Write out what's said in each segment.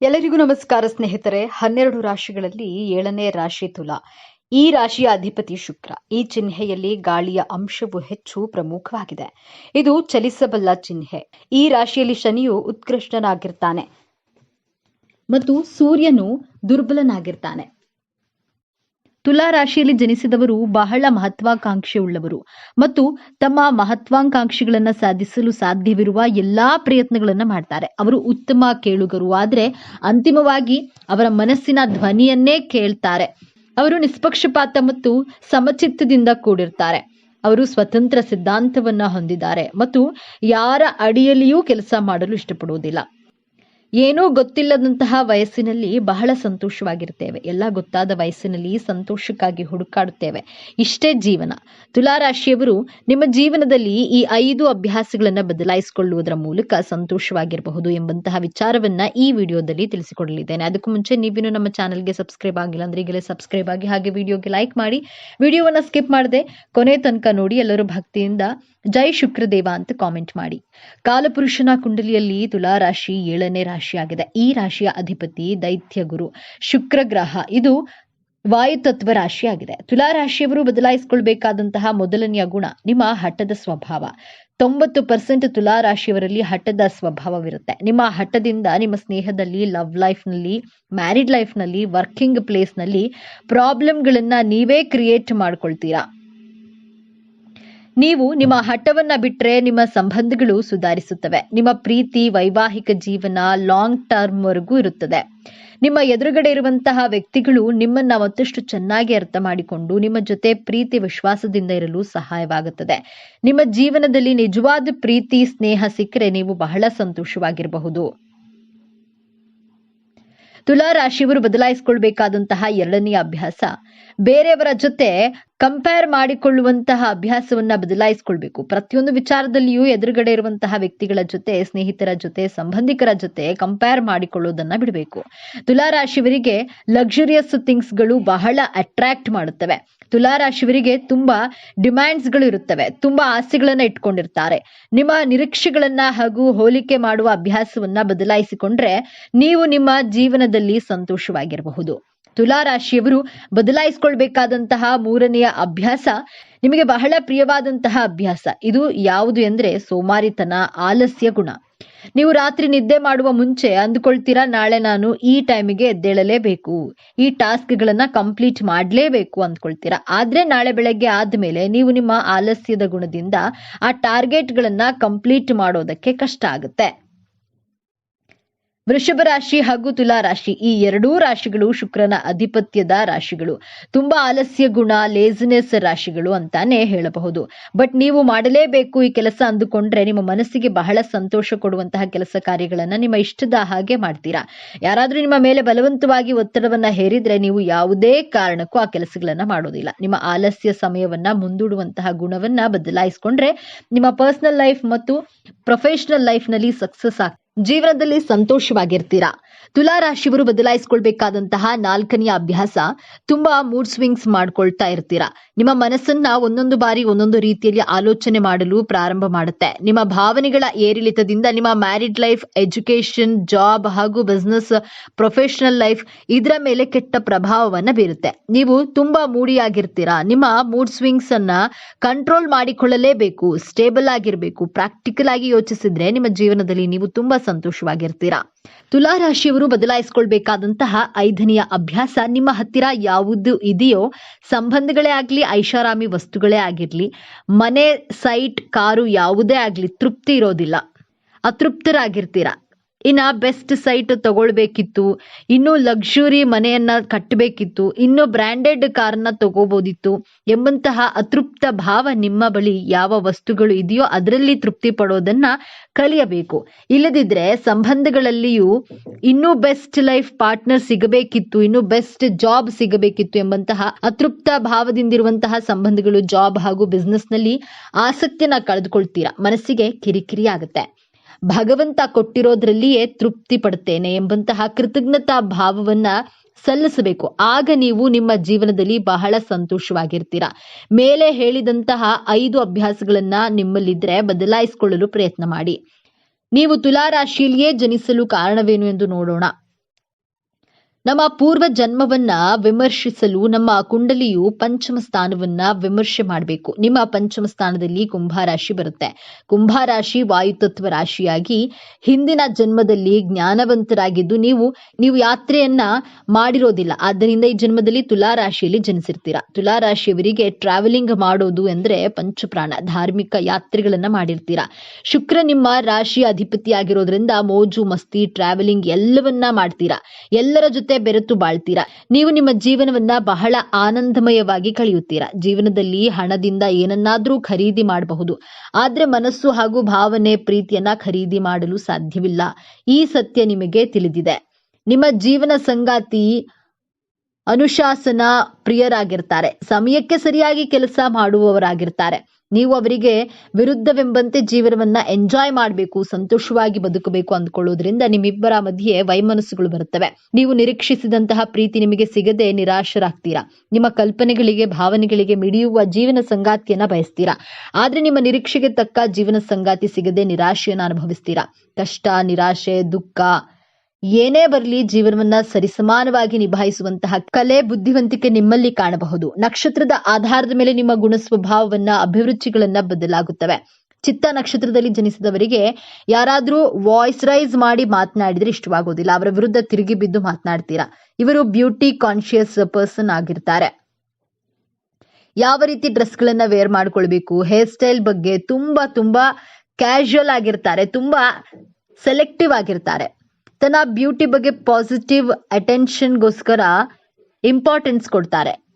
ಎಲ್ಲರಿಗೂ ನಮಸ್ಕಾರ ಸ್ನೇಹಿತರೆ. ಹನ್ನೆರಡು ರಾಶಿಗಳಲ್ಲಿ ಏಳನೇ ರಾಶಿ ತುಲಾ. ಈ ರಾಶಿಯ ಅಧಿಪತಿ ಶುಕ್ರ. ಈ ಚಿಹ್ನೆಯಲ್ಲಿ ಗಾಳಿಯ ಅಂಶವು ಹೆಚ್ಚು ಪ್ರಮುಖವಾಗಿದೆ. ಇದು ಚಲಿಸಬಲ್ಲ ಚಿಹ್ನೆ. ಈ ರಾಶಿಯಲ್ಲಿ ಶನಿಯು ಉತ್ಕೃಷ್ಟನಾಗಿರ್ತಾನೆ. ಮತ್ತು ಸೂರ್ಯನು ದುರ್ಬಲನಾಗಿರ್ತಾನೆ. ತುಲಾ ರಾಶಿಯಲ್ಲಿ ಜನಿಸಿದವರು ಬಹಳ ಮಹತ್ವಾಕಾಂಕ್ಷೆಯುಳ್ಳವರು. ಮತ್ತು ತಮ್ಮ ಮಹತ್ವಾಕಾಂಕ್ಷೆಗಳನ್ನು ಸಾಧಿಸಲು ಸಾಧ್ಯವಿರುವ ಎಲ್ಲಾ ಪ್ರಯತ್ನಗಳನ್ನು ಮಾಡ್ತಾರೆ. ಅವರು ಉತ್ತಮ ಕೇಳುಗರು ಆದರೆ ಅಂತಿಮವಾಗಿ ಅವರ ಮನಸ್ಸಿನ ಧ್ವನಿಯನ್ನೇ ಕೇಳ್ತಾರೆ. ಅವರು ನಿಷ್ಪಕ್ಷಪಾತ ಮತ್ತು ಸಮಚಿತ್ತದಿಂದ ಕೂಡಿರ್ತಾರೆ. ಅವರು ಸ್ವತಂತ್ರ ಸಿದ್ಧಾಂತವನ್ನ ಹೊಂದಿದ್ದಾರೆ. ಮತ್ತು ಯಾರ ಅಡಿಯಲ್ಲಿಯೂ ಕೆಲಸ ಮಾಡಲು ಇಷ್ಟಪಡುವುದಿಲ್ಲ. ಏನೂ ಗೊತ್ತಿಲ್ಲದಂತಹ ವಯಸ್ಸಿನಲ್ಲಿ ಬಹಳ ಸಂತೋಷವಾಗಿರ್ತೇವೆ. ಎಲ್ಲ ಗೊತ್ತಾದ ವಯಸ್ಸಿನಲ್ಲಿ ಸಂತೋಷಕ್ಕಾಗಿ ಹುಡುಕಾಡುತ್ತೇವೆ. ಇಷ್ಟೇ ಜೀವನ. ತುಲಾರಾಶಿಯವರು ನಿಮ್ಮ ಜೀವನದಲ್ಲಿ ಈ ಐದು ಅಭ್ಯಾಸಗಳನ್ನು ಬದಲಾಯಿಸಿಕೊಳ್ಳುವುದರ ಮೂಲಕ ಸಂತೋಷವಾಗಿರಬಹುದು ಎಂಬಂತಹ ವಿಚಾರವನ್ನ ಈ ವಿಡಿಯೋದಲ್ಲಿ ತಿಳಿಸಿಕೊಡಲಿದ್ದೇನೆ. ಅದಕ್ಕೂ ಮುಂಚೆ ನೀವಿನ್ನು ನಮ್ಮ ಚಾನಲ್ಗೆ ಸಬ್ಸ್ಕ್ರೈಬ್ ಆಗಿಲ್ಲ ಅಂದ್ರೆ ಈಗಲೇ ಸಬ್ಸ್ಕ್ರೈಬ್ ಆಗಿ ಹಾಗೆ ವಿಡಿಯೋಗೆ ಲೈಕ್ ಮಾಡಿ. ವಿಡಿಯೋವನ್ನ ಸ್ಕಿಪ್ ಮಾಡದೆ ಕೊನೆ ತನಕ ನೋಡಿ ಎಲ್ಲರೂ ಭಕ್ತಿಯಿಂದ ಜೈ ಶುಕ್ರದೇವ ಅಂತ ಕಾಮೆಂಟ್ ಮಾಡಿ. ಕಾಲಪುರುಷನ ಕುಂಡಲಿಯಲ್ಲಿ ತುಲಾ ರಾಶಿ ಏಳನೇ ರಾಶಿಯಾಗಿದೆ. ಈ ರಾಶಿಯ ಅಧಿಪತಿ ದೈತ್ಯ ಗುರು ಶುಕ್ರ ಗ್ರಹ ಇದು ವಾಯುತತ್ವ ರಾಶಿಯಾಗಿದೆ. ತುಲಾ ರಾಶಿಯವರು ಬದಲಾಯಿಸಿಕೊಳ್ಬೇಕಾದಂತಹ ಮೊದಲನೆಯ ಗುಣ ನಿಮ್ಮ ಹಠದ ಸ್ವಭಾವ. ತೊಂಬತ್ತು ಪರ್ಸೆಂಟ್ ತುಲಾ ರಾಶಿಯವರಲ್ಲಿ ಹಠದ ಸ್ವಭಾವವಿರುತ್ತೆ. ನಿಮ್ಮ ಹಠದಿಂದ ನಿಮ್ಮ ಸ್ನೇಹದಲ್ಲಿ, ಲವ್ ಲೈಫ್ನಲ್ಲಿ, ಮ್ಯಾರಿಡ್ ಲೈಫ್ನಲ್ಲಿ, ವರ್ಕಿಂಗ್ ಪ್ಲೇಸ್ನಲ್ಲಿ ಪ್ರಾಬ್ಲಮ್ಗಳನ್ನ ನೀವೇ ಕ್ರಿಯೇಟ್ ಮಾಡ್ಕೊಳ್ತೀರಾ. ನೀವು ನಿಮ್ಮ ಹಠವನ್ನ ಬಿಟ್ರೆ ನಿಮ್ಮ ಸಂಬಂಧಗಳು ಸುಧಾರಿಸುತ್ತವೆ. ನಿಮ್ಮ ಪ್ರೀತಿ, ವೈವಾಹಿಕ ಜೀವನ ಲಾಂಗ್ ಟರ್ಮ್ ವರೆಗೂ ಇರುತ್ತದೆ. ನಿಮ್ಮ ಎದುರುಗಡೆ ಇರುವಂತಹ ವ್ಯಕ್ತಿಗಳು ನಿಮ್ಮನ್ನ ಮತ್ತಷ್ಟು ಚೆನ್ನಾಗಿ ಅರ್ಥ ಮಾಡಿಕೊಂಡು ನಿಮ್ಮ ಜೊತೆ ಪ್ರೀತಿ, ವಿಶ್ವಾಸದಿಂದ ಇರಲು ಸಹಾಯವಾಗುತ್ತದೆ. ನಿಮ್ಮ ಜೀವನದಲ್ಲಿ ನಿಜವಾದ ಪ್ರೀತಿ, ಸ್ನೇಹ ಸಿಕ್ಕರೆ ನೀವು ಬಹಳ ಸಂತೋಷವಾಗಿರಬಹುದು. ತುಲಾ ರಾಶಿಯವರು ಬದಲಾಯಿಸಿಕೊಳ್ಬೇಕಾದಂತಹ ಎರಡನೆಯ ಅಭ್ಯಾಸ, ಬೇರೆಯವರ ಜೊತೆ ಕಂಪೇರ್ ಮಾಡಿಕೊಳ್ಳುವಂತಹ ಅಭ್ಯಾಸವನ್ನ ಬದಲಾಯಿಸಿಕೊಳ್ಬೇಕು. ಪ್ರತಿಯೊಂದು ವಿಚಾರದಲ್ಲಿಯೂ ಎದುರುಗಡೆ ಇರುವಂತಹ ವ್ಯಕ್ತಿಗಳ ಜೊತೆ, ಸ್ನೇಹಿತರ ಜೊತೆ, ಸಂಬಂಧಿಕರ ಜೊತೆ ಕಂಪೇರ್ ಮಾಡಿಕೊಳ್ಳೋದನ್ನ ಬಿಡಬೇಕು. ತುಲಾರಾಶಿವರಿಗೆ ಲಕ್ಸುರಿಯಸ್ ಥಿಂಗ್ಸ್ಗಳು ಬಹಳ ಅಟ್ರಾಕ್ಟ್ ಮಾಡುತ್ತವೆ. ತುಲಾರಾಶಿವರಿಗೆ ತುಂಬಾ ಡಿಮ್ಯಾಂಡ್ಸ್ಗಳು ಇರುತ್ತವೆ. ತುಂಬಾ ಆಸೆಗಳನ್ನ ಇಟ್ಕೊಂಡಿರ್ತಾರೆ. ನಿಮ್ಮ ನಿರೀಕ್ಷೆಗಳನ್ನ ಹಾಗೂ ಹೋಲಿಕೆ ಮಾಡುವ ಅಭ್ಯಾಸವನ್ನ ಬದಲಾಯಿಸಿಕೊಂಡ್ರೆ ನೀವು ನಿಮ್ಮ ಜೀವನದಲ್ಲಿ ಸಂತೋಷವಾಗಿರಬಹುದು. ತುಲಾ ರಾಶಿಯವರು ಬದಲಾಯಿಸಿಕೊಳ್ಬೇಕಾದಂತಹ ಮೂರನೆಯ ಅಭ್ಯಾಸ, ನಿಮಗೆ ಬಹಳ ಪ್ರಿಯವಾದಂತಹ ಅಭ್ಯಾಸ. ಇದು ಯಾವುದು ಎಂದ್ರೆ ಸೋಮಾರಿತನ, ಆಲಸ್ಯ ಗುಣ. ನೀವು ರಾತ್ರಿ ನಿದ್ದೆ ಮಾಡುವ ಮುಂಚೆ ಅಂದ್ಕೊಳ್ತೀರಾ, ನಾಳೆ ನಾನು ಈ ಟೈಮಿಗೆ ಎದ್ದೇಳಲೇಬೇಕು. ಈ ಟಾಸ್ಕ್ಗಳನ್ನ ಕಂಪ್ಲೀಟ್ ಮಾಡಲೇಬೇಕು ಅಂದ್ಕೊಳ್ತೀರಾ. ಆದ್ರೆ ನಾಳೆ ಬೆಳಗ್ಗೆ ಆದ್ಮೇಲೆ ನೀವು ನಿಮ್ಮ ಆಲಸ್ಯದ ಗುಣದಿಂದ ಆ ಟಾರ್ಗೆಟ್ಗಳನ್ನ ಕಂಪ್ಲೀಟ್ ಮಾಡೋದಕ್ಕೆ ಕಷ್ಟ ಆಗುತ್ತೆ. ವೃಷಭ ರಾಶಿ ಹಾಗೂ ತುಲಾ ರಾಶಿ. ಈ ಎರಡೂ ರಾಶಿಗಳು ಶುಕ್ರನ ಅಧಿಪತ್ಯದ ರಾಶಿಗಳು. ತುಂಬಾ ಆಲಸ್ಯ, ಗುಣ ಲೇಸಿನೆಸ್ ರಾಶಿಗಳು ಅಂತಾನೆ ಹೇಳಬಹುದು. ಬಟ್ ನೀವು ಮಾಡಲೇಬೇಕು ಈ ಕೆಲಸ ಅಂದುಕೊಂಡ್ರೆ ನಿಮ್ಮ ಮನಸ್ಸಿಗೆ ಬಹಳ ಸಂತೋಷ ಕೊಡುವಂತಹ ಕೆಲಸ ಕಾರ್ಯಗಳನ್ನ ನಿಮ್ಮ ಇಷ್ಟದ ಹಾಗೆ ಮಾಡ್ತೀರಾ. ಯಾರಾದ್ರೂ ನಿಮ್ಮ ಮೇಲೆ ಬಲವಂತವಾಗಿ ಒತ್ತಡವನ್ನ ಹೇರಿದ್ರೆ ನೀವು ಯಾವುದೇ ಕಾರಣಕ್ಕೂ ಆ ಕೆಲಸಗಳನ್ನ ಮಾಡೋದಿಲ್ಲ. ನಿಮ್ಮ ಆಲಸ್ಯ ಸಮಯವನ್ನ ಮುಂದೂಡುವಂತಹ ಗುಣವನ್ನ ಬದಲಾಯಿಸಿಕೊಂಡ್ರೆ ನಿಮ್ಮ ಪರ್ಸನಲ್ ಲೈಫ್ ಮತ್ತು ಪ್ರೊಫೆಷನಲ್ ಲೈಫ್ನಲ್ಲಿ ಸಕ್ಸಸ್ ಆಗ್ ಜೀವನದಲ್ಲಿ ಸಂತೋಷವಾಗಿರ್ತೀರಾ? ತುಲಾ ರಾಶಿಯವರು ಬದಲಾಯಿಸಿಕೊಳ್ಬೇಕಾದಂತಹ ನಾಲ್ಕನೆಯ ಅಭ್ಯಾಸ ತುಂಬಾ ಮೂಡ್ ಸ್ವಿಂಗ್ಸ್ ಮಾಡ್ಕೊಳ್ತಾ ಇರ್ತೀರಾ? ನಿಮ್ಮ ಮನಸ್ಸನ್ನ ಒಂದೊಂದು ಬಾರಿ ಒಂದೊಂದು ರೀತಿಯಲ್ಲಿ ಆಲೋಚನೆ ಮಾಡಲು ಪ್ರಾರಂಭ ಮಾಡುತ್ತೆ. ನಿಮ್ಮ ಭಾವನೆಗಳ ಏರಿಳಿತದಿಂದ ನಿಮ್ಮ ಮ್ಯಾರಿಡ್ ಲೈಫ್ ಎಜುಕೇಶನ್ ಜಾಬ್ ಹಾಗೂ ಬಿಸ್ನೆಸ್ ಪ್ರೊಫೆಷನಲ್ ಲೈಫ್ ಇದರ ಮೇಲೆ ಕೆಟ್ಟ ಪ್ರಭಾವವನ್ನ ಬೀರುತ್ತೆ. ನೀವು ತುಂಬಾ ಮೂಡಿಯಾಗಿರ್ತೀರಾ ನಿಮ್ಮ ಮೂಡ್ ಸ್ವಿಂಗ್ಸ್ ಅನ್ನ ಕಂಟ್ರೋಲ್ ಮಾಡಿಕೊಳ್ಳಲೇಬೇಕು ಸ್ಟೇಬಲ್ ಆಗಿರಬೇಕು ಪ್ರಾಕ್ಟಿಕಲ್ ಆಗಿ ಯೋಚಿಸಿದ್ರೆ ನಿಮ್ಮ ಜೀವನದಲ್ಲಿ ನೀವು ತುಂಬಾ ಸಂತೋಷವಾಗಿರ್ತೀರಾ? ತುಲಾ ರಾಶಿಯವರು ಬದಲಾಯಿಸಿಕೊಳ್ಬೇಕಾದಂತಹ ಐದನೆಯ ಅಭ್ಯಾಸ ನಿಮ್ಮ ಹತ್ತಿರ ಯಾವುದು ಇದೆಯೋ, ಸಂಬಂಧಗಳೇ ಆಗ್ಲಿ, ಐಷಾರಾಮಿ ವಸ್ತುಗಳೇ ಆಗಿರ್ಲಿ, ಮನೆ, ಸೈಟ್, ಕಾರು ಯಾವುದೇ ಆಗ್ಲಿ ತೃಪ್ತಿ ಇರೋದಿಲ್ಲ. ಅತೃಪ್ತರಾಗಿರ್ತೀರಾ? ಇನ್ನ ಬೆಸ್ಟ್ ಸೈಟ್ ತಗೊಳ್ಬೇಕಿತ್ತು. ಇನ್ನು ಲಕ್ಸುರಿ ಮನೆಯನ್ನ ಕಟ್ಟಬೇಕಿತ್ತು ಇನ್ನು ಬ್ರ್ಯಾಂಡೆಡ್ ಕಾರ್ನ ತಗೋಬೋದಿತ್ತು. ಎಂಬಂತಹ ಅತೃಪ್ತ ಭಾವ ನಿಮ್ಮ ಬಳಿ ಯಾವ ವಸ್ತುಗಳು ಇದೆಯೋ ಅದರಲ್ಲಿ ತೃಪ್ತಿ ಪಡೋದನ್ನ ಕಲಿಯಬೇಕು. ಇಲ್ಲದಿದ್ರೆ ಸಂಬಂಧಗಳಲ್ಲಿಯೂ ಇನ್ನೂ ಬೆಸ್ಟ್ ಲೈಫ್ ಪಾರ್ಟ್ನರ್ ಸಿಗಬೇಕಿತ್ತು. ಇನ್ನು ಬೆಸ್ಟ್ ಜಾಬ್ ಸಿಗಬೇಕಿತ್ತು ಎಂಬಂತಹ ಅತೃಪ್ತ ಭಾವದಿಂದಿರುವಂತಹ ಸಂಬಂಧಗಳು ಜಾಬ್ ಹಾಗೂ ಬಿಸ್ನೆಸ್ನಲ್ಲಿ ಆಸಕ್ತಿಯನ್ನ ಕಳೆದುಕೊಳ್ತೀರಾ. ಮನಸ್ಸಿಗೆ ಕಿರಿಕಿರಿ ಆಗುತ್ತೆ. ಭಗವಂತ ಕೊಟ್ಟಿರೋದ್ರಲ್ಲಿಯೇ ತೃಪ್ತಿ ಪಡ್ತೇನೆ ಎಂಬಂತಹ ಕೃತಜ್ಞತಾ ಭಾವವನ್ನ ಸಲ್ಲಿಸಬೇಕು. ಆಗ ನೀವು ನಿಮ್ಮ ಜೀವನದಲ್ಲಿ ಬಹಳ ಸಂತೋಷವಾಗಿರ್ತೀರ. ಮೇಲೆ ಹೇಳಿದಂತಹ ಐದು ಅಭ್ಯಾಸಗಳನ್ನ ನಿಮ್ಮಲ್ಲಿದ್ರೆ ಬದಲಾಯಿಸಿಕೊಳ್ಳಲು ಪ್ರಯತ್ನ ಮಾಡಿ. ನೀವು ತುಲಾ ರಾಶಿಯಲ್ಲಿಯೇ ಜನಿಸಲು ಕಾರಣವೇನು ಎಂದು ನೋಡೋಣ. ನಮ್ಮ ಪೂರ್ವ ಜನ್ಮವನ್ನ ವಿಮರ್ಶಿಸಲು ನಮ್ಮ ಕುಂಡಲಿಯು ಪಂಚಮ ಸ್ಥಾನವನ್ನ ವಿಮರ್ಶೆ ಮಾಡಬೇಕು. ನಿಮ್ಮ ಪಂಚಮ ಸ್ಥಾನದಲ್ಲಿ ಕುಂಭರಾಶಿ ಬರುತ್ತೆ. ವಾಯು ವಾಯುತತ್ವ ರಾಶಿಯಾಗಿ ಹಿಂದಿನ ಜನ್ಮದಲ್ಲಿ ಜ್ಞಾನವಂತರಾಗಿದ್ದು ನೀವು ನೀವು ಯಾತ್ರೆಯನ್ನ ಮಾಡಿರೋದಿಲ್ಲ. ಆದ್ದರಿಂದ ಈ ಜನ್ಮದಲ್ಲಿ ತುಲಾ ರಾಶಿಯಲ್ಲಿ ಜನಿಸಿರ್ತೀರಾ. ತುಲಾ ರಾಶಿಯವರಿಗೆ ಟ್ರಾವೆಲಿಂಗ್ ಮಾಡೋದು ಎಂದ್ರೆ ಪಂಚಪ್ರಾಣ, ಧಾರ್ಮಿಕ ಯಾತ್ರೆಗಳನ್ನ ಮಾಡಿರ್ತೀರಾ. ಶುಕ್ರ ನಿಮ್ಮ ರಾಶಿ ಅಧಿಪತಿ ಆಗಿರೋದ್ರಿಂದ ಮೋಜು, ಮಸ್ತಿ ಟ್ರಾವೆಲಿಂಗ್ ಎಲ್ಲವನ್ನ ಮಾಡ್ತೀರಾ. ಎಲ್ಲರ ಜೊತೆ ಬೆರೆತು ಬಾಳ್ತೀರಾ? ನೀವು ನಿಮ್ಮ ಜೀವನವನ್ನ ಬಹಳ ಆನಂದಮಯವಾಗಿ ಕಳೆಯುತ್ತೀರಾ? ಜೀವನದಲ್ಲಿ ಹಣದಿಂದ ಏನನ್ನಾದ್ರೂ ಖರೀದಿ ಮಾಡಬಹುದು. ಆದ್ರೆ ಮನಸ್ಸು ಹಾಗೂ ಭಾವನೆ ಪ್ರೀತಿಯನ್ನ ಖರೀದಿ ಮಾಡಲು ಸಾಧ್ಯವಿಲ್ಲ. ಈ ಸತ್ಯ ನಿಮಗೆ ತಿಳಿದಿದೆ. ನಿಮ್ಮ ಜೀವನ ಸಂಗಾತಿ ಅನುಶಾಸನ ಪ್ರಿಯರಾಗಿರ್ತಾರೆ. ಸಮಯಕ್ಕೆ ಸರಿಯಾಗಿ ಕೆಲಸ ಮಾಡುವವರಾಗಿರ್ತಾರೆ. ನೀವು ಅವರಿಗೆ ವಿರುದ್ಧವೆಂಬಂತೆ ಜೀವನವನ್ನ ಎಂಜಾಯ್ ಮಾಡಬೇಕು, ಸಂತೋಷವಾಗಿ ಬದುಕಬೇಕು ಅಂದ್ಕೊಳ್ಳೋದ್ರಿಂದ ನಿಮ್ಮಿಬ್ಬರ ಮಧ್ಯೆ ವೈಮನಸ್ಸುಗಳು ಬರುತ್ತವೆ. ನೀವು ನಿರೀಕ್ಷಿಸಿದಂತಹ ಪ್ರೀತಿ ನಿಮಗೆ ಸಿಗದೆ ನಿರಾಶರಾಗ್ತೀರಾ? ನಿಮ್ಮ ಕಲ್ಪನೆಗಳಿಗೆ, ಭಾವನೆಗಳಿಗೆ ಮಿಡಿಯುವ ಜೀವನ ಸಂಗಾತಿಯನ್ನ ಬಯಸ್ತೀರಾ? ಆದ್ರೆ ನಿಮ್ಮ ನಿರೀಕ್ಷೆಗೆ ತಕ್ಕ ಜೀವನ ಸಂಗಾತಿ ಸಿಗದೆ ನಿರಾಶೆಯನ್ನ ಅನುಭವಿಸ್ತೀರಾ? ಕಷ್ಟ, ನಿರಾಶೆ, ದುಃಖ ಏನೇ ಬರಲಿ ಜೀವನವನ್ನ ಸರಿಸಮಾನವಾಗಿ ನಿಭಾಯಿಸುವಂತಹ ಕಲೆ ಬುದ್ಧಿವಂತಿಕೆ ನಿಮ್ಮಲ್ಲಿ ಕಾಣಬಹುದು. ನಕ್ಷತ್ರದ ಆಧಾರದ ಮೇಲೆ ನಿಮ್ಮ ಗುಣ ಸ್ವಭಾವವನ್ನ, ಅಭಿರುಚಿಗಳನ್ನ ಬದಲಾಗುತ್ತವೆ. ಚಿತ್ತ ನಕ್ಷತ್ರದಲ್ಲಿ ಜನಿಸಿದವರಿಗೆ ಯಾರಾದ್ರೂ ವಾಯ್ಸ್ ರೈಸ್ ಮಾಡಿ ಮಾತನಾಡಿದ್ರೆ ಇಷ್ಟವಾಗೋದಿಲ್ಲ. ಅವರ ವಿರುದ್ಧ ತಿರುಗಿ ಬಿದ್ದು ಮಾತನಾಡ್ತೀರಾ? ಇವರು ಬ್ಯೂಟಿ ಕಾನ್ಶಿಯಸ್ ಪರ್ಸನ್ ಆಗಿರ್ತಾರೆ. ಯಾವ ರೀತಿ ಡ್ರೆಸ್ಗಳನ್ನ ವೇರ್ ಮಾಡ್ಕೊಳ್ಬೇಕು? ಹೇರ್ ಸ್ಟೈಲ್ ಬಗ್ಗೆ ತುಂಬಾ ತುಂಬಾ ಕ್ಯಾಶುಯಲ್ ಆಗಿರ್ತಾರೆ. ತುಂಬಾ ಸೆಲೆಕ್ಟಿವ್ ಆಗಿರ್ತಾರೆ. ತನ್ನ ಬ್ಯೂಟಿ ಬಗ್ಗೆ ಪಾಸಿಟಿವ್ ಅಟೆನ್ಷನ್ಗೋಸ್ಕರ ಇಂಪಾರ್ಟೆನ್ಸ್ ಕೊಡ್ತಾರೆ.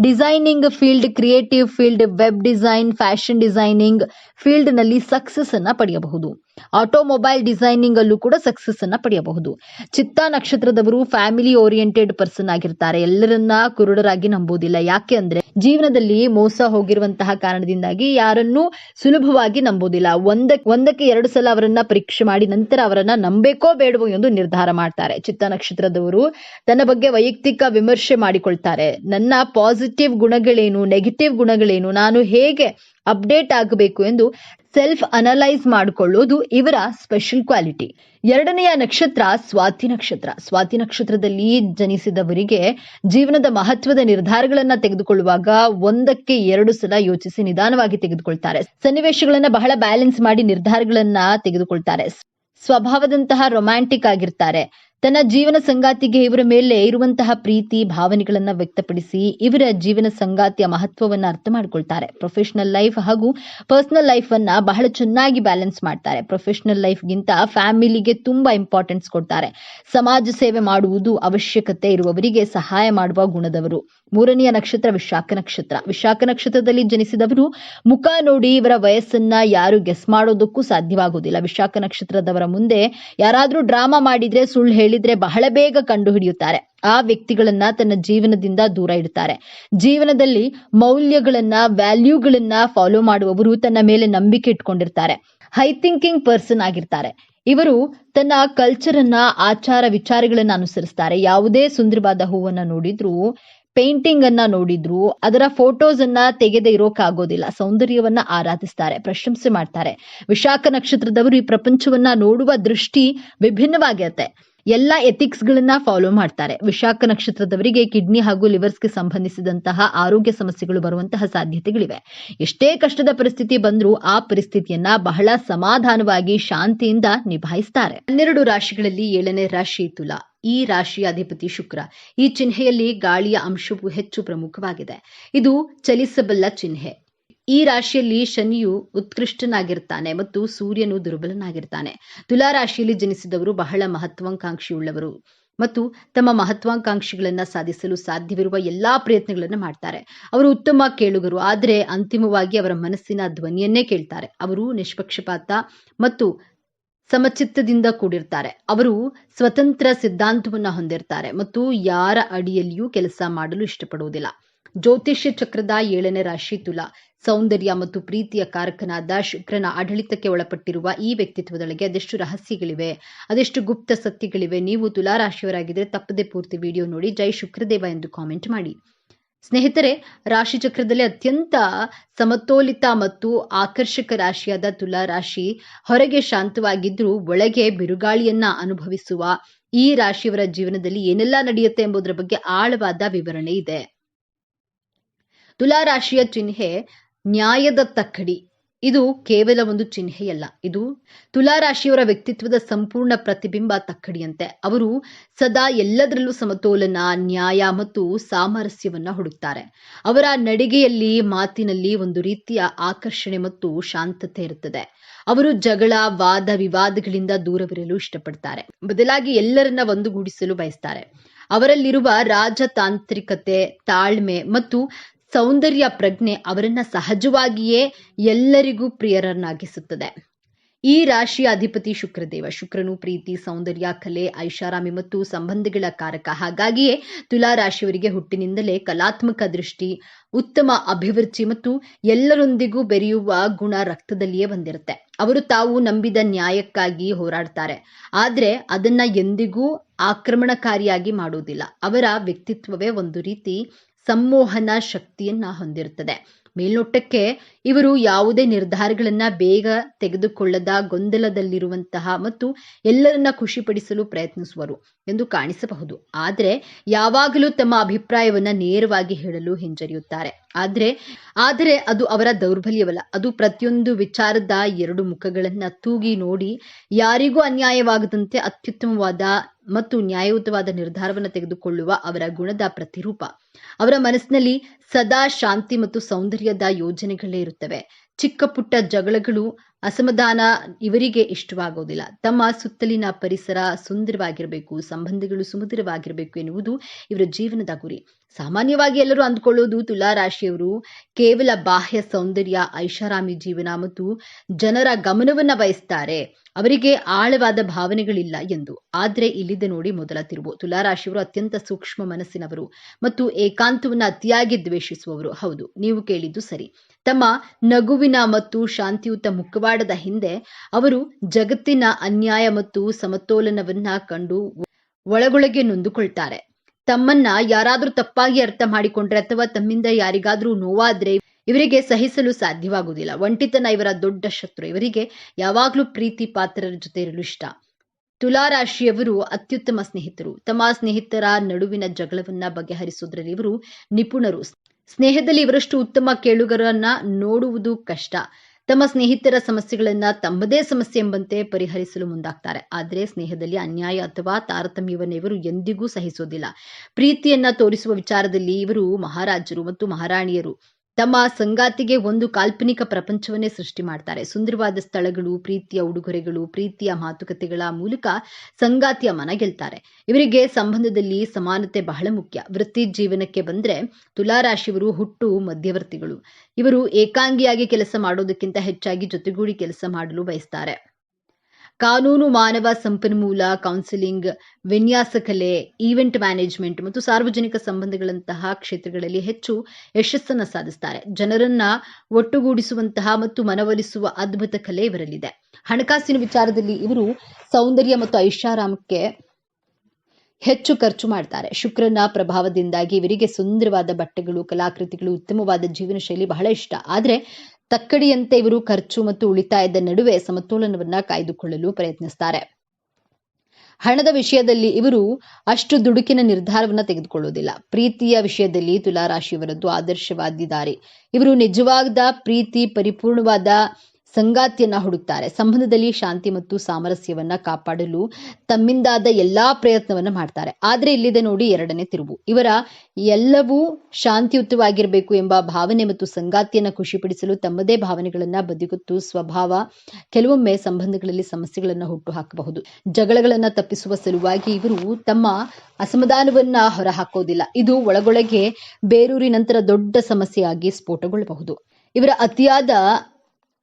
Designing field, creative field, web design, fashion designing ಫೀಲ್ಡ್ನಲ್ಲಿ success ಅನ್ನ ಪಡೆಯಬಹುದು. ಆಟೋಮೊಬೈಲ್ ಡಿಸೈನಿಂಗ್ ಅಲ್ಲೂ ಕೂಡ ಸಕ್ಸಸ್ ಅನ್ನ ಪಡೆಯಬಹುದು. ಚಿತ್ತ ನಕ್ಷತ್ರದವರು ಫ್ಯಾಮಿಲಿ ಓರಿಯೆಂಟೆಡ್ ಪರ್ಸನ್ ಆಗಿರ್ತಾರೆ. ಎಲ್ಲರನ್ನ ಕುರುಡರಾಗಿ ನಂಬೋದಿಲ್ಲ ಯಾಕೆ ಅಂದ್ರೆ ಜೀವನದಲ್ಲಿ ಮೋಸ ಹೋಗಿರುವಂತಹ ಕಾರಣದಿಂದಾಗಿ ಯಾರನ್ನೂ ಸುಲಭವಾಗಿ ನಂಬೋದಿಲ್ಲ ಒಂದಕ್ಕೆ ಒಂದಕ್ಕೆ ಎರಡು ಸಲ ಅವರನ್ನ ಪರೀಕ್ಷೆ ಮಾಡಿ ನಂತರ ಅವರನ್ನ ನಂಬೇಕೋ ಬೇಡವೋ ಎಂದು ನಿರ್ಧಾರ ಮಾಡ್ತಾರೆ. ಚಿತ್ತ ನಕ್ಷತ್ರದವರು ತನ್ನ ಬಗ್ಗೆ ವೈಯಕ್ತಿಕ ವಿಮರ್ಶೆ ಮಾಡಿಕೊಳ್ತಾರೆ. ನನ್ನ ಪಾಸಿಟಿವ್ ಗುಣಗಳೇನು ನೆಗೆಟಿವ್ ಗುಣಗಳೇನು, ನಾನು ಹೇಗೆ ಅಪ್ಡೇಟ್ ಆಗಬೇಕು ಎಂದು ಸೆಲ್ಫ್ ಅನಲೈಸ್ ಮಾಡಿಕೊಳ್ಳೋದು ಇವರ ಸ್ಪೆಷಲ್ ಕ್ವಾಲಿಟಿ. ಎರಡನೆಯ ನಕ್ಷತ್ರ ಸ್ವಾತಿ ನಕ್ಷತ್ರ. ಸ್ವಾತಿ ನಕ್ಷತ್ರದಲ್ಲಿ ಜನಿಸಿದವರಿಗೆ ಜೀವನದ ಮಹತ್ವದ ನಿರ್ಧಾರಗಳನ್ನ ತೆಗೆದುಕೊಳ್ಳುವಾಗ ಒಂದಕ್ಕೆ ಎರಡು ಸಲ ಯೋಚಿಸಿ ನಿಧಾನವಾಗಿ ತೆಗೆದುಕೊಳ್ತಾರೆ. ಸನ್ನಿವೇಶಗಳನ್ನ ಬಹಳ ಬ್ಯಾಲೆನ್ಸ್ ಮಾಡಿ ನಿರ್ಧಾರಗಳನ್ನ ತೆಗೆದುಕೊಳ್ತಾರೆ. ಸ್ವಭಾವದಂತಹ ರೊಮ್ಯಾಂಟಿಕ್ ಆಗಿರ್ತಾರೆ. ತನ್ನ ಜೀವನ ಸಂಗಾತಿಗೆ ಇವರ ಮೇಲೆ ಇರುವಂತಹ ಪ್ರೀತಿ, ಭಾವನೆಗಳನ್ನ ವ್ಯಕ್ತಪಡಿಸಿ ಇವರ ಜೀವನ ಸಂಗಾತಿಯ ಮಹತ್ವವನ್ನ ಅರ್ಥ ಮಾಡ್ಕೊಳ್ತಾರೆ. ಪ್ರೊಫೆಷನಲ್ ಲೈಫ್ ಹಾಗೂ ಪರ್ಸನಲ್ ಲೈಫ್ ಅನ್ನ ಬಹಳ ಚೆನ್ನಾಗಿ ಬ್ಯಾಲೆನ್ಸ್ ಮಾಡ್ತಾರೆ. ಪ್ರೊಫೆಷನಲ್ ಲೈಫ್ಗಿಂತ ಫ್ಯಾಮಿಲಿಗೆ ತುಂಬಾ ಇಂಪಾರ್ಟೆನ್ಸ್ ಕೊಡ್ತಾರೆ. ಸಮಾಜ ಸೇವೆ ಮಾಡುವುದು ಅವಶ್ಯಕತೆ ಇರುವವರಿಗೆ ಸಹಾಯ ಮಾಡುವ ಗುಣದವರು. ಮೂರನೆಯ ನಕ್ಷತ್ರ ವಿಶಾಖ ನಕ್ಷತ್ರ. ವಿಶಾಖ ನಕ್ಷತ್ರದಲ್ಲಿ ಜನಿಸಿದವರು ಮುಖ ನೋಡಿ ಇವರ ವಯಸ್ಸನ್ನ ಯಾರು ಗೆಸ್ ಮಾಡೋದಕ್ಕೂ ಸಾಧ್ಯವಾಗುವುದಿಲ್ಲ. ವಿಶಾಖ ನಕ್ಷತ್ರದವರ ಮುಂದೆ ಯಾರಾದ್ರೂ ಡ್ರಾಮಾ ಮಾಡಿದ್ರೆ ಸುಳ್ಳು ಹೇಳಿದ್ರೆ ಬಹಳ ಬೇಗ ಕಂಡುಹಿಡಿಯುತ್ತಾರೆ. ಆ ವ್ಯಕ್ತಿಗಳನ್ನ ತನ್ನ ಜೀವನದಿಂದ ದೂರ ಇಡುತ್ತಾರೆ ಜೀವನದಲ್ಲಿ ಮೌಲ್ಯಗಳನ್ನ, ವ್ಯಾಲ್ಯೂಗಳನ್ನ ಫಾಲೋ ಮಾಡುವವರು ತನ್ನ ಮೇಲೆ ನಂಬಿಕೆ ಇಟ್ಕೊಂಡಿರ್ತಾರೆ. ಹೈ ಥಿಂಕಿಂಗ್ ಪರ್ಸನ್ ಆಗಿರ್ತಾರೆ. ಇವರು ತನ್ನ ಕಲ್ಚರ್ ಅನ್ನ, ಆಚಾರ ವಿಚಾರಗಳನ್ನ ಅನುಸರಿಸ್ತಾರೆ. ಯಾವುದೇ ಸುಂದರವಾದ ಹೂವನ್ನ ನೋಡಿದ್ರು ಪೇಂಟಿಂಗ್ ಅನ್ನ ನೋಡಿದ್ರು, ಅದರ ಫೋಟೋಸ್ ಅನ್ನ ತೆಗೆದೇ ಇರೋಕಾಗೋದಿಲ್ಲ. ಸೌಂದರ್ಯವನ್ನ ಆರಾಧಿಸ್ತಾರೆ, ಪ್ರಶಂಸೆ ಮಾಡ್ತಾರೆ. ವಿಶಾಖ ನಕ್ಷತ್ರದವರು ಈ ಪ್ರಪಂಚವನ್ನ ನೋಡುವ ದೃಷ್ಟಿ ವಿಭಿನ್ನವಾಗಿರುತ್ತೆ. ಎಲ್ಲ ಎಥಿಕ್ಸ್ ಗಳನ್ನ ಫಾಲೋ ಮಾಡ್ತಾರೆ. ವಿಶಾಖ ನಕ್ಷತ್ರದವರಿಗೆ ಕಿಡ್ನಿ ಹಾಗೂ ಲಿವರ್ಸ್ಗೆ ಸಂಬಂಧಿಸಿದಂತಹ ಆರೋಗ್ಯ ಸಮಸ್ಯೆಗಳು ಬರುವಂತಹ ಸಾಧ್ಯತೆಗಳಿವೆ. ಎಷ್ಟೇ ಕಷ್ಟದ ಪರಿಸ್ಥಿತಿ ಬಂದರೂ ಆ ಪರಿಸ್ಥಿತಿಯನ್ನ ಬಹಳ ಸಮಾಧಾನವಾಗಿ, ಶಾಂತಿಯಿಂದ ನಿಭಾಯಿಸ್ತಾರೆ. ಹನ್ನೆರಡು ರಾಶಿಗಳಲ್ಲಿ ಏಳನೇ ರಾಶಿ ತುಲಾ. ಈ ರಾಶಿಯ ಅಧಿಪತಿ ಶುಕ್ರ. ಈ ಚಿಹ್ನೆಯಲ್ಲಿ ಗಾಳಿಯ ಅಂಶವು ಹೆಚ್ಚು ಪ್ರಮುಖವಾಗಿದೆ. ಇದು ಚಲಿಸಬಲ್ಲ ಚಿಹ್ನೆ. ಈ ರಾಶಿಯಲ್ಲಿ ಶನಿಯು ಉತ್ಕೃಷ್ಟನಾಗಿರ್ತಾನೆ ಮತ್ತು ಸೂರ್ಯನು ದುರ್ಬಲನಾಗಿರ್ತಾನೆ. ತುಲಾ ರಾಶಿಯಲ್ಲಿ ಜನಿಸಿದವರು ಬಹಳ ಮಹತ್ವಾಕಾಂಕ್ಷಿಯುಳ್ಳವರು ಮತ್ತು ತಮ್ಮ ಮಹತ್ವಾಕಾಂಕ್ಷಿಗಳನ್ನ ಸಾಧಿಸಲು ಸಾಧ್ಯವಿರುವ ಎಲ್ಲಾ ಪ್ರಯತ್ನಗಳನ್ನು ಮಾಡ್ತಾರೆ. ಅವರು ಉತ್ತಮ ಕೇಳುಗರು, ಆದರೆ ಅಂತಿಮವಾಗಿ ಅವರ ಮನಸ್ಸಿನ ಧ್ವನಿಯನ್ನೇ ಕೇಳ್ತಾರೆ. ಅವರು ನಿಷ್ಪಕ್ಷಪಾತ ಮತ್ತು ಸಮಚಿತ್ತದಿಂದ ಕೂಡಿರ್ತಾರೆ. ಅವರು ಸ್ವತಂತ್ರ ಸಿದ್ಧಾಂತವನ್ನು ಹೊಂದಿರ್ತಾರೆ ಮತ್ತು ಯಾರ ಅಡಿಯಲ್ಲಿಯೂ ಕೆಲಸ ಮಾಡಲು ಇಷ್ಟಪಡುವುದಿಲ್ಲ. ಜ್ಯೋತಿಷ್ಯ ಚಕ್ರದ ಏಳನೇ ರಾಶಿ ತುಲಾ. ಸೌಂದರ್ಯ ಮತ್ತು ಪ್ರೀತಿಯ ಕಾರಕನಾದ ಶುಕ್ರನ ಆಡಳಿತಕ್ಕೆ ಒಳಪಟ್ಟಿರುವ ಈ ವ್ಯಕ್ತಿತ್ವದೊಳಗೆ ಅದೆಷ್ಟು ರಹಸ್ಯಗಳಿವೆ, ಅದೆಷ್ಟು ಗುಪ್ತ ಸತ್ಯಗಳಿವೆ, ನೀವು ತುಲಾ ರಾಶಿಯವರಾಗಿದ್ರೆ ತಪ್ಪದೆ ಪೂರ್ತಿ ವಿಡಿಯೋ ನೋಡಿ, ಜೈ ಶುಕ್ರದೇವ ಎಂದು ಕಾಮೆಂಟ್ ಮಾಡಿ. ಸ್ನೇಹಿತರೆ, ರಾಶಿ ಚಕ್ರದಲ್ಲಿ ಅತ್ಯಂತ ಸಮತೋಲಿತ ಮತ್ತು ಆಕರ್ಷಕ ರಾಶಿಯಾದ ತುಲಾ ರಾಶಿ ಹೊರಗೆ ಶಾಂತವಾಗಿದ್ರೂ ಒಳಗೆ ಬಿರುಗಾಳಿಯನ್ನ ಅನುಭವಿಸುವ ಈ ರಾಶಿಯವರ ಜೀವನದಲ್ಲಿ ಏನೆಲ್ಲ ನಡೆಯುತ್ತೆ ಎಂಬುದರ ಬಗ್ಗೆ ಆಳವಾದ ವಿವರಣೆ ಇದೆ. ತುಲಾ ರಾಶಿಯ ಚಿಹ್ನೆ ನ್ಯಾಯದ ತಕ್ಕಡಿ ಇದು ಕೇವಲ ಒಂದು ಚಿಹ್ನೆಯಲ್ಲ. ಇದು ತುಲಾರಾಶಿಯವರ ವ್ಯಕ್ತಿತ್ವದ ಸಂಪೂರ್ಣ ಪ್ರತಿಬಿಂಬ ತಕ್ಕಡಿಯಂತೆ. ಅವರು ಸದಾ ಎಲ್ಲದರಲ್ಲೂ ಸಮತೋಲನ, ನ್ಯಾಯ ಮತ್ತು ಸಾಮರಸ್ಯವನ್ನ ಹುಡುಕ್ತಾರೆ. ಅವರ ನಡಿಗೆಯಲ್ಲಿ, ಮಾತಿನಲ್ಲಿ ಒಂದು ರೀತಿಯ ಆಕರ್ಷಣೆ ಮತ್ತು ಶಾಂತತೆ ಇರುತ್ತದೆ. ಅವರು ಜಗಳ, ವಾದ, ವಿವಾದಗಳಿಂದ ದೂರವಿರಲು ಇಷ್ಟಪಡ್ತಾರೆ. ಬದಲಾಗಿ ಎಲ್ಲರನ್ನ ಒಂದುಗೂಡಿಸಲು ಬಯಸ್ತಾರೆ. ಅವರಲ್ಲಿರುವ ರಾಜತಾಂತ್ರಿಕತೆ, ತಾಳ್ಮೆ ಮತ್ತು ಸೌಂದರ್ಯ ಪ್ರಜ್ಞೆ ಅವರನ್ನ ಸಹಜವಾಗಿಯೇ ಎಲ್ಲರಿಗೂ ಪ್ರಿಯರನ್ನಾಗಿಸುತ್ತದೆ. ಈ ರಾಶಿಯ ಅಧಿಪತಿ ಶುಕ್ರದೇವ. ಶುಕ್ರನು ಪ್ರೀತಿ, ಸೌಂದರ್ಯ, ಕಲೆ, ಐಷಾರಾಮಿ ಮತ್ತು ಸಂಬಂಧಗಳ ಕಾರಕ. ಹಾಗಾಗಿಯೇ ತುಲಾ ರಾಶಿಯವರಿಗೆ ಹುಟ್ಟಿನಿಂದಲೇ ಕಲಾತ್ಮಕ ದೃಷ್ಟಿ, ಉತ್ತಮ ಅಭಿವೃದ್ಧಿ ಮತ್ತು ಎಲ್ಲರೊಂದಿಗೂ ಬೆರೆಯುವ ಗುಣ ರಕ್ತದಲ್ಲಿಯೇ ಬಂದಿರುತ್ತೆ. ಅವರು ತಾವು ನಂಬಿದ ನ್ಯಾಯಕ್ಕಾಗಿ ಹೋರಾಡ್ತಾರೆ. ಆದರೆ ಅದನ್ನ ಎಂದಿಗೂ ಆಕ್ರಮಣಕಾರಿಯಾಗಿ ಮಾಡುವುದಿಲ್ಲ. ಅವರ ವ್ಯಕ್ತಿತ್ವವೇ ಒಂದು ರೀತಿ ಸಂಮೋಹನ ಶಕ್ತಿಯನ್ನ ಹೊಂದಿರುತ್ತದೆ. ಮೇಲ್ನೋಟಕ್ಕೆ ಇವರು ಯಾವುದೇ ನಿರ್ಧಾರಗಳನ್ನ ಬೇಗ ತೆಗೆದುಕೊಳ್ಳದ, ಗೊಂದಲದಲ್ಲಿರುವಂತಹ ಮತ್ತು ಎಲ್ಲರನ್ನ ಖುಷಿಪಡಿಸಲು ಪ್ರಯತ್ನಿಸುವರು ಎಂದು ಕಾಣಿಸಬಹುದು. ಆದರೆ ಯಾವಾಗಲೂ ತಮ್ಮ ಅಭಿಪ್ರಾಯವನ್ನ ನೇರವಾಗಿ ಹೇಳಲು ಹಿಂಜರಿಯುತ್ತಾರೆ. ಆದರೆ ಆದರೆ ಅದು ಅವರ ದೌರ್ಬಲ್ಯವಲ್ಲ. ಅದು ಪ್ರತಿಯೊಂದು ವಿಚಾರದ ಎರಡು ಮುಖಗಳನ್ನ ತೂಗಿ ನೋಡಿ, ಯಾರಿಗೂ ಅನ್ಯಾಯವಾಗದಂತೆ ಅತ್ಯುತ್ತಮವಾದ ಮತ್ತು ನ್ಯಾಯಯುತವಾದ ನಿರ್ಧಾರವನ್ನು ತೆಗೆದುಕೊಳ್ಳುವ ಅವರ ಗುಣದ ಪ್ರತಿರೂಪ. ಅವರ ಮನಸ್ಸಿನಲ್ಲಿ ಸದಾ ಶಾಂತಿ ಮತ್ತು ಸೌಂದರ್ಯದ ಯೋಜನೆಗಳೇ ಇರುತ್ತವೆ. ಚಿಕ್ಕ ಪುಟ್ಟ ಜಗಳಗಳು, ಅಸಮಾಧಾನ ಇವರಿಗೆ ಇಷ್ಟವಾಗುವುದಿಲ್ಲ ತಮ್ಮ ಸುತ್ತಲಿನ ಪರಿಸರ ಸುಂದರವಾಗಿರಬೇಕು, ಸಂಬಂಧಗಳು ಸುಮಧುರವಾಗಿರಬೇಕು ಎನ್ನುವುದು ಇವರ ಜೀವನದ ಗುರಿ. ಸಾಮಾನ್ಯವಾಗಿ ಎಲ್ಲರೂ ಅಂದ್ಕೊಳ್ಳೋದು ತುಲಾರಾಶಿಯವರು ಕೇವಲ ಬಾಹ್ಯ ಸೌಂದರ್ಯ, ಐಷಾರಾಮಿ ಜೀವನ ಮತ್ತು ಜನರ ಗಮನವನ್ನು ಬಯಸ್ತಾರೆ. ಅವರಿಗೆ ಆಳವಾದ ಭಾವನೆಗಳಿಲ್ಲ ಎಂದು. ಆದ್ರೆ ಇಲ್ಲಿದೆ ನೋಡಿ ಮೊದಲ ತಿರುವು. ತುಲಾರಾಶಿಯವರು ಅತ್ಯಂತ ಸೂಕ್ಷ್ಮ ಮನಸ್ಸಿನವರು ಮತ್ತು ಏಕಾಂತವನ್ನ ಅತಿಯಾಗಿ ದ್ವೇಷಿಸುವವರು. ಹೌದು, ನೀವು ಕೇಳಿದ್ದು ಸರಿ. ತಮ್ಮ ನಗುವಿನ ಮತ್ತು ಶಾಂತಿಯುತ ಮುಖವಾಡದ ಹಿಂದೆ ಅವರು ಜಗತ್ತಿನ ಅನ್ಯಾಯ ಮತ್ತು ಸಮತೋಲನವನ್ನ ಕಂಡು ಒಳಗೊಳಗೆ ನೊಂದುಕೊಳ್ತಾರೆ. ತಮ್ಮನ್ನ ಯಾರಾದ್ರೂ ತಪ್ಪಾಗಿ ಅರ್ಥ ಮಾಡಿಕೊಂಡ್ರೆ ಅಥವಾ ತಮ್ಮಿಂದ ಯಾರಿಗಾದ್ರೂ ನೋವಾದ್ರೆ ಇವರಿಗೆ ಸಹಿಸಲು ಸಾಧ್ಯವಾಗುವುದಿಲ್ಲ. ಒಂಟಿತನ ಇವರ ದೊಡ್ಡ ಶತ್ರು. ಇವರಿಗೆ ಯಾವಾಗಲೂ ಪ್ರೀತಿ ಪಾತ್ರರ ಜೊತೆ ಇರಲು ಇಷ್ಟ. ತುಲಾರಾಶಿಯವರು ಅತ್ಯುತ್ತಮ ಸ್ನೇಹಿತರು. ತಮ್ಮ ಸ್ನೇಹಿತರ ನಡುವಿನ ಜಗಳವನ್ನ ಬಗೆಹರಿಸುವುದರಲ್ಲಿ ಇವರು ನಿಪುಣರು. ಸ್ನೇಹದಲ್ಲಿ ಇವರಷ್ಟು ಉತ್ತಮ ಕೇಳುಗರನ್ನ ನೋಡುವುದು ಕಷ್ಟ. ತಮ್ಮ ಸ್ನೇಹಿತರ ಸಮಸ್ಯೆಗಳನ್ನ ತಮ್ಮದೇ ಸಮಸ್ಯೆ ಎಂಬಂತೆ ಪರಿಹರಿಸಲು ಮುಂದಾಗ್ತಾರೆ. ಆದರೆ ಸ್ನೇಹದಲ್ಲಿ ಅನ್ಯಾಯ ಅಥವಾ ತಾರತಮ್ಯವನ್ನು ಇವರು ಎಂದಿಗೂ ಸಹಿಸೋದಿಲ್ಲ ಪ್ರೀತಿಯನ್ನ ತೋರಿಸುವ ವಿಚಾರದಲ್ಲಿ ಇವರು ಮಹಾರಾಜರು ಮತ್ತು ಮಹಾರಾಣಿಯರು. ತಮ್ಮ ಸಂಗಾತಿಗೆ ಒಂದು ಕಾಲ್ಪನಿಕ ಪ್ರಪಂಚವನ್ನೇ ಸೃಷ್ಟಿ ಮಾಡ್ತಾರೆ. ಸುಂದರವಾದ ಸ್ಥಳಗಳು, ಪ್ರೀತಿಯ ಉಡುಗೊರೆಗಳು, ಪ್ರೀತಿಯ ಮಾತುಕತೆಗಳ ಮೂಲಕ ಸಂಗಾತಿಯ ಮನ ಗೆಲ್ತಾರೆ. ಇವರಿಗೆ ಸಂಬಂಧದಲ್ಲಿ ಸಮಾನತೆ ಬಹಳ ಮುಖ್ಯ. ವೃತ್ತಿ ಜೀವನಕ್ಕೆ ಬಂದ್ರೆ ತುಲಾರಾಶಿಯವರು ಹುಟ್ಟು ಮಧ್ಯವರ್ತಿಗಳು. ಇವರು ಏಕಾಂಗಿಯಾಗಿ ಕೆಲಸ ಮಾಡೋದಕ್ಕಿಂತ ಹೆಚ್ಚಾಗಿ ಜೊತೆಗೂಡಿ ಕೆಲಸ ಮಾಡಲು ಬಯಸ್ತಾರೆ. ಕಾನೂನು ಮಾನವ ಸಂಪನ್ಮೂಲ ಕೌನ್ಸಿಲಿಂಗ್ ವಿನ್ಯಾಸ ಕಲೆ ಈವೆಂಟ್ ಮ್ಯಾನೇಜ್ಮೆಂಟ್ ಮತ್ತು ಸಾರ್ವಜನಿಕ ಸಂಬಂಧಗಳಂತಹ ಕ್ಷೇತ್ರಗಳಲ್ಲಿ ಹೆಚ್ಚು ಯಶಸ್ಸನ್ನು ಸಾಧಿಸ್ತಾರೆ. ಜನರನ್ನ ಒಟ್ಟುಗೂಡಿಸುವಂತಹ ಮತ್ತು ಮನವೊಲಿಸುವ ಅದ್ಭುತ ಕಲೆ ಇವರಲ್ಲಿದೆ. ಹಣಕಾಸಿನ ವಿಚಾರದಲ್ಲಿ ಇವರು ಸೌಂದರ್ಯ ಮತ್ತು ಐಷಾರಾಮಕ್ಕೆ ಹೆಚ್ಚು ಖರ್ಚು ಮಾಡ್ತಾರೆ. ಶುಕ್ರನ ಪ್ರಭಾವದಿಂದಾಗಿ ಇವರಿಗೆ ಸುಂದರವಾದ ಬಟ್ಟೆಗಳು, ಕಲಾಕೃತಿಗಳು, ಉತ್ತಮವಾದ ಜೀವನ ಶೈಲಿ ಬಹಳ ಇಷ್ಟ. ಆದರೆ ತಕ್ಕಡಿಯಂತೆ ಇವರು ಖರ್ಚು ಮತ್ತು ಉಳಿತಾಯದ ನಡುವೆ ಸಮತೋಲನವನ್ನ ಕಾಯ್ದುಕೊಳ್ಳಲು ಪ್ರಯತ್ನಿಸ್ತಾರೆ. ಹಣದ ವಿಷಯದಲ್ಲಿ ಇವರು ಅಷ್ಟು ದುಡುಕಿನ ನಿರ್ಧಾರವನ್ನ ತೆಗೆದುಕೊಳ್ಳುವುದಿಲ್ಲ ಪ್ರೀತಿಯ ವಿಷಯದಲ್ಲಿ ತುಲಾರಾಶಿಯವರದ್ದು ಆದರ್ಶವಾದಿ ದಾರಿ. ಇವರು ನಿಜವಾದ ಪ್ರೀತಿ, ಪರಿಪೂರ್ಣವಾದ ಸಂಗಾತಿಯನ್ನ ಹುಡುಕ್ತಾರೆ. ಸಂಬಂಧದಲ್ಲಿ ಶಾಂತಿ ಮತ್ತು ಸಾಮರಸ್ಯವನ್ನ ಕಾಪಾಡಲು ತಮ್ಮಿಂದಾದ ಎಲ್ಲಾ ಪ್ರಯತ್ನವನ್ನ ಮಾಡ್ತಾರೆ. ಆದ್ರೆ ಇಲ್ಲಿದೆ ನೋಡಿ ಎರಡನೇ ತಿರುವು. ಇವರ ಎಲ್ಲವೂ ಶಾಂತಿಯುತವಾಗಿರಬೇಕು ಎಂಬ ಭಾವನೆ ಮತ್ತು ಸಂಗಾತಿಯನ್ನ ಖುಷಿಪಡಿಸಲು ತಮ್ಮದೇ ಭಾವನೆಗಳನ್ನ ಬದಿಗೊತ್ತು ಸ್ವಭಾವ ಕೆಲವೊಮ್ಮೆ ಸಂಬಂಧಗಳಲ್ಲಿ ಸಮಸ್ಯೆಗಳನ್ನ ಹುಟ್ಟು ಹಾಕಬಹುದು ಜಗಳಗಳನ್ನ ತಪ್ಪಿಸುವ ಸಲುವಾಗಿ ಇವರು ತಮ್ಮ ಅಸಮಾಧಾನವನ್ನ ಹೊರಹಾಕೋದಿಲ್ಲ. ಇದು ಒಳಗೊಳಗೆ ಬೇರೂರಿ ನಂತರ ದೊಡ್ಡ ಸಮಸ್ಯೆಯಾಗಿ ಸ್ಫೋಟಗೊಳ್ಳಬಹುದು. ಇವರ ಅತಿಯಾದ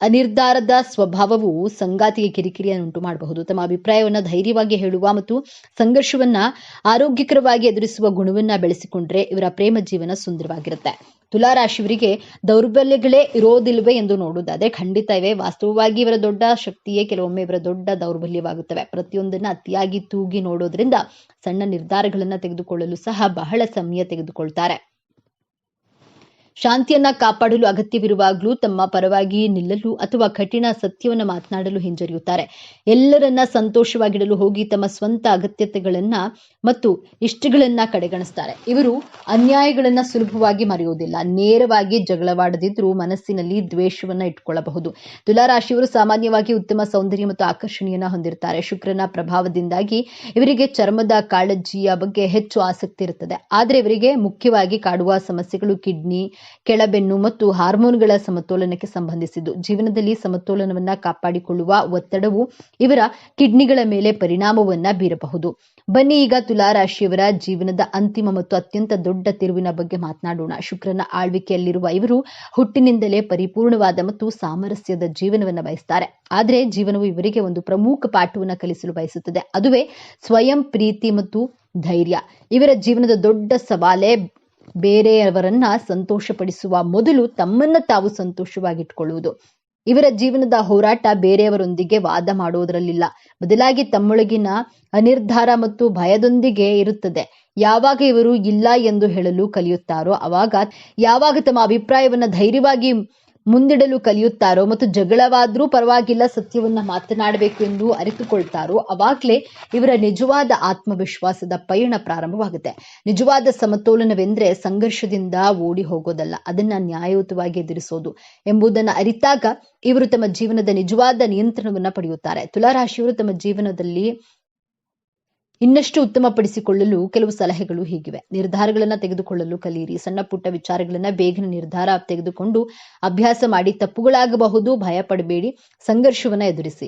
ಅನಿರ್ಧಾರದ ಸ್ವಭಾವವು ಸಂಗಾತಿಗೆ ಕಿರಿಕಿರಿಯನ್ನು ಉಂಟು ಮಾಡಬಹುದು ತಮ್ಮ ಅಭಿಪ್ರಾಯವನ್ನ ಧೈರ್ಯವಾಗಿ ಹೇಳುವ ಮತ್ತು ಸಂಘರ್ಷವನ್ನ ಆರೋಗ್ಯಕರವಾಗಿ ಎದುರಿಸುವ ಗುಣವನ್ನ ಬೆಳೆಸಿಕೊಂಡ್ರೆ ಇವರ ಪ್ರೇಮ ಜೀವನ ಸುಂದರವಾಗಿರುತ್ತೆ. ತುಲಾರಾಶಿಯವರಿಗೆ ದೌರ್ಬಲ್ಯಗಳೇ ಇರೋದಿಲ್ವೇ ಎಂದು ನೋಡುವುದಾದ್ರೆ ಖಂಡಿತ ಇವೆ. ವಾಸ್ತವವಾಗಿ ಇವರ ದೊಡ್ಡ ಶಕ್ತಿಯೇ ಕೆಲವೊಮ್ಮೆ ಇವರ ದೊಡ್ಡ ದೌರ್ಬಲ್ಯವಾಗುತ್ತವೆ. ಪ್ರತಿಯೊಂದನ್ನ ಅತಿಯಾಗಿ ತೂಗಿ ನೋಡೋದ್ರಿಂದ ಸಣ್ಣ ನಿರ್ಧಾರಗಳನ್ನ ತೆಗೆದುಕೊಳ್ಳಲು ಸಹ ಬಹಳ ಸಮಯ ತೆಗೆದುಕೊಳ್ತಾರೆ. ಶಾಂತಿಯನ್ನ ಕಾಪಾಡಲು ಅಗತ್ಯವಿರುವಾಗಲೂ ತಮ್ಮ ಪರವಾಗಿ ನಿಲ್ಲಲು ಅಥವಾ ಕಠಿಣ ಸತ್ಯವನ್ನು ಮಾತನಾಡಲು ಹಿಂಜರಿಯುತ್ತಾರೆ. ಎಲ್ಲರನ್ನ ಸಂತೋಷವಾಗಿಡಲು ಹೋಗಿ ತಮ್ಮ ಸ್ವಂತ ಅಗತ್ಯತೆಗಳನ್ನ ಮತ್ತು ಇಷ್ಟಗಳನ್ನ ಕಡೆಗಣಿಸ್ತಾರೆ. ಇವರು ಅನ್ಯಾಯಗಳನ್ನ ಸುಲಭವಾಗಿ ಮರೆಯುವುದಿಲ್ಲ. ನೇರವಾಗಿ ಜಗಳವಾಡದಿದ್ರೂ ಮನಸ್ಸಿನಲ್ಲಿ ದ್ವೇಷವನ್ನ ಇಟ್ಕೊಳ್ಳಬಹುದು. ತುಲಾರಾಶಿಯವರು ಸಾಮಾನ್ಯವಾಗಿ ಉತ್ತಮ ಸೌಂದರ್ಯ ಮತ್ತು ಆಕರ್ಷಣೆಯನ್ನ ಹೊಂದಿರುತ್ತಾರೆ ಶುಕ್ರನ ಪ್ರಭಾವದಿಂದಾಗಿ ಇವರಿಗೆ ಚರ್ಮದ ಕಾಳಜಿಯ ಬಗ್ಗೆ ಹೆಚ್ಚು ಆಸಕ್ತಿ ಇರುತ್ತದೆ. ಆದರೆ ಇವರಿಗೆ ಮುಖ್ಯವಾಗಿ ಕಾಡುವ ಸಮಸ್ಯೆಗಳು ಕಿಡ್ನಿ ಕೆಳಬೆನ್ನು ಮತ್ತು ಹಾರ್ಮೋನ್ಗಳ ಸಮತೋಲನಕ್ಕೆ ಸಂಬಂಧಿಸಿದ್ದು. ಜೀವನದಲ್ಲಿ ಸಮತೋಲನವನ್ನ ಕಾಪಾಡಿಕೊಳ್ಳುವ ಒತ್ತಡವು ಇವರ ಕಿಡ್ನಿಗಳ ಮೇಲೆ ಪರಿಣಾಮವನ್ನ ಬೀರಬಹುದು. ಬನ್ನಿ ಈಗ ತುಲಾರಾಶಿಯವರ ಜೀವನದ ಅಂತಿಮ ಮತ್ತು ಅತ್ಯಂತ ದೊಡ್ಡ ತಿರುವಿನ ಬಗ್ಗೆ ಮಾತನಾಡೋಣ. ಶುಕ್ರನ ಆಳ್ವಿಕೆಯಲ್ಲಿರುವ ಇವರು ಹುಟ್ಟಿನಿಂದಲೇ ಪರಿಪೂರ್ಣವಾದ ಮತ್ತು ಸಾಮರಸ್ಯದ ಜೀವನವನ್ನು ಬಯಸ್ತಾರೆ. ಆದರೆ ಜೀವನವು ಇವರಿಗೆ ಒಂದು ಪ್ರಮುಖ ಪಾಠವನ್ನು ಕಲಿಸಲು ಬಯಸುತ್ತದೆ. ಅದುವೇ ಸ್ವಯಂ ಪ್ರೀತಿ ಮತ್ತು ಧೈರ್ಯ. ಇವರ ಜೀವನದ ದೊಡ್ಡ ಸವಾಲೇ ಬೇರೆಯವರನ್ನ ಸಂತೋಷಪಡಿಸುವ ಮೊದಲು ತಮ್ಮನ್ನ ತಾವು ಸಂತೋಷವಾಗಿಟ್ಕೊಳ್ಳುವುದು. ಇವರ ಜೀವನದ ಹೋರಾಟ ಬೇರೆಯವರೊಂದಿಗೆ ವಾದ ಮಾಡುವುದರಲ್ಲಿಲ್ಲ. ಬದಲಾಗಿ ತಮ್ಮೊಳಗಿನ ಅನಿರ್ಧಾರ ಮತ್ತು ಭಯದೊಂದಿಗೆ ಇರುತ್ತದೆ. ಯಾವಾಗ ಇವರು ಇಲ್ಲ ಎಂದು ಹೇಳಲು ಕಲಿಯುತ್ತಾರೋ, ಅವಾಗ ಯಾವಾಗ ತಮ್ಮ ಅಭಿಪ್ರಾಯವನ್ನ ಧೈರ್ಯವಾಗಿ ಮುಂದಿಡಲು ಕಲಿಯುತ್ತಾರೋ ಮತ್ತು ಜಗಳವಾದ್ರೂ ಪರವಾಗಿಲ್ಲ ಸತ್ಯವನ್ನ ಮಾತನಾಡಬೇಕು ಎಂದು ಅರಿತುಕೊಳ್ತಾರೋ, ಅವಾಗಲೇ ಇವರ ನಿಜವಾದ ಆತ್ಮವಿಶ್ವಾಸದ ಪಯಣ ಪ್ರಾರಂಭವಾಗುತ್ತೆ. ನಿಜವಾದ ಸಮತೋಲನವೆಂದ್ರೆ ಸಂಘರ್ಷದಿಂದ ಓಡಿ ಹೋಗೋದಲ್ಲ, ಅದನ್ನ ನ್ಯಾಯಯುತವಾಗಿ ಎದುರಿಸೋದು ಎಂಬುದನ್ನು ಅರಿತಾಗ ಇವರು ತಮ್ಮ ಜೀವನದ ನಿಜವಾದ ನಿಯಂತ್ರಣವನ್ನ ಪಡೆಯುತ್ತಾರೆ. ತುಲಾರಾಶಿಯವರು ತಮ್ಮ ಜೀವನದಲ್ಲಿ ಇನ್ನಷ್ಟು ಉತ್ತಮಪಡಿಸಿಕೊಳ್ಳಲು ಕೆಲವು ಸಲಹೆಗಳು ಹೀಗಿವೆ. ನಿರ್ಧಾರಗಳನ್ನ ತೆಗೆದುಕೊಳ್ಳಲು ಕಲಿಯಿರಿ ಸಣ್ಣ ಪುಟ್ಟ ವಿಚಾರಗಳನ್ನ ಬೇಗನೆ ನಿರ್ಧಾರ ತೆಗೆದುಕೊಂಡು ಅಭ್ಯಾಸ ಮಾಡಿ ತಪ್ಪುಗಳಾಗಬಹುದು ಭಯ ಪಡಬೇಡಿ ಸಂಘರ್ಷವನ್ನ ಎದುರಿಸಿ.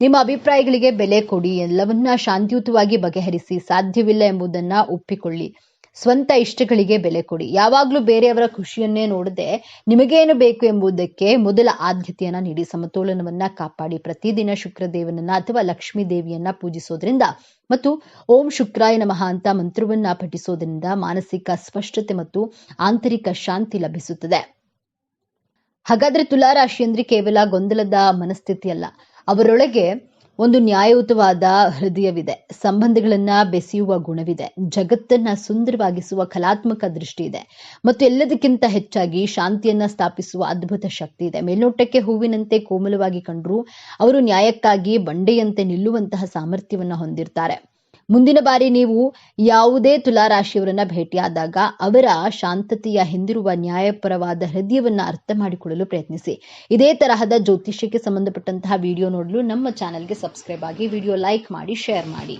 ನಿಮ್ಮ ಅಭಿಪ್ರಾಯಗಳಿಗೆ ಬೆಲೆ ಕೊಡಿ. ಎಲ್ಲವನ್ನ ಶಾಂತಿಯುತವಾಗಿ ಬಗೆಹರಿಸಿ. ಸಾಧ್ಯವಿಲ್ಲ ಎಂಬುದನ್ನ ಒಪ್ಪಿಕೊಳ್ಳಿ. ಸ್ವಂತ ಇಷ್ಟಗಳಿಗೆ ಬೆಲೆ ಕೊಡಿ. ಯಾವಾಗಲೂ ಬೇರೆಯವರ ಖುಷಿಯನ್ನೇ ನೋಡದೆ ನಿಮಗೇನು ಬೇಕು ಎಂಬುದಕ್ಕೆ ಮೊದಲ ಆದ್ಯತೆಯನ್ನ ನೀಡಿ. ಸಮತೋಲನವನ್ನ ಕಾಪಾಡಿ. ಪ್ರತಿದಿನ ಶುಕ್ರದೇವನನ್ನ ಅಥವಾ ಲಕ್ಷ್ಮೀ ದೇವಿಯನ್ನ ಪೂಜಿಸೋದ್ರಿಂದ ಮತ್ತು ಓಂ ಶುಕ್ರಾಯ ನಮಃ ಅಂತ ಮಂತ್ರವನ್ನ ಪಠಿಸೋದ್ರಿಂದ ಮಾನಸಿಕ ಸ್ಪಷ್ಟತೆ ಮತ್ತು ಆಂತರಿಕ ಶಾಂತಿ ಲಭಿಸುತ್ತದೆ. ಹಾಗಾದ್ರೆ ತುಲಾರಾಶಿ ಅಂದ್ರೆ ಕೇವಲ ಗೊಂದಲದ ಮನಸ್ಥಿತಿ ಅಲ್ಲ ಅವರೊಳಗೆ ಒಂದು ನ್ಯಾಯಯುತವಾದ ಹೃದಯವಿದೆ. ಸಂಬಂಧಗಳನ್ನ ಬೆಸೆಯುವ ಗುಣವಿದೆ. ಜಗತ್ತನ್ನ ಸುಂದರವಾಗಿಸುವ ಕಲಾತ್ಮಕ ದೃಷ್ಟಿ ಇದೆ ಮತ್ತು ಎಲ್ಲದಕ್ಕಿಂತ ಹೆಚ್ಚಾಗಿ ಶಾಂತಿಯನ್ನ ಸ್ಥಾಪಿಸುವ ಅದ್ಭುತ ಶಕ್ತಿ ಇದೆ ಮೇಲ್ನೋಟಕ್ಕೆ ಹೂವಿನಂತೆ ಕೋಮಲವಾಗಿ ಕಂಡ್ರು ಅವರು ನ್ಯಾಯಕ್ಕಾಗಿ ಬಂಡೆಯಂತೆ ನಿಲ್ಲುವಂತಹ ಸಾಮರ್ಥ್ಯವನ್ನ ಹೊಂದಿರ್ತಾರೆ. ಮುಂದಿನ ಬಾರಿ ನೀವು ಯಾವುದೇ ತುಲಾರಾಶಿಯವರನ್ನ ಭೇಟಿಯಾದಾಗ ಅವರ ಶಾಂತತೆಯ ಹಿಂದಿರುವ ನ್ಯಾಯಪರವಾದ ಹೃದಯವನ್ನ ಅರ್ಥ ಮಾಡಿಕೊಳ್ಳಲು ಪ್ರಯತ್ನಿಸಿ. ಇದೇ ತರಹದ ಜ್ಯೋತಿಷ್ಯಕ್ಕೆ ಸಂಬಂಧಪಟ್ಟಂತಹ ವಿಡಿಯೋ ನೋಡಲು ನಮ್ಮ ಚಾನೆಲ್ಗೆ ಸಬ್ಸ್ಕ್ರೈಬ್ ಆಗಿ ವಿಡಿಯೋ ಲೈಕ್ ಮಾಡಿ, ಶೇರ್ ಮಾಡಿ.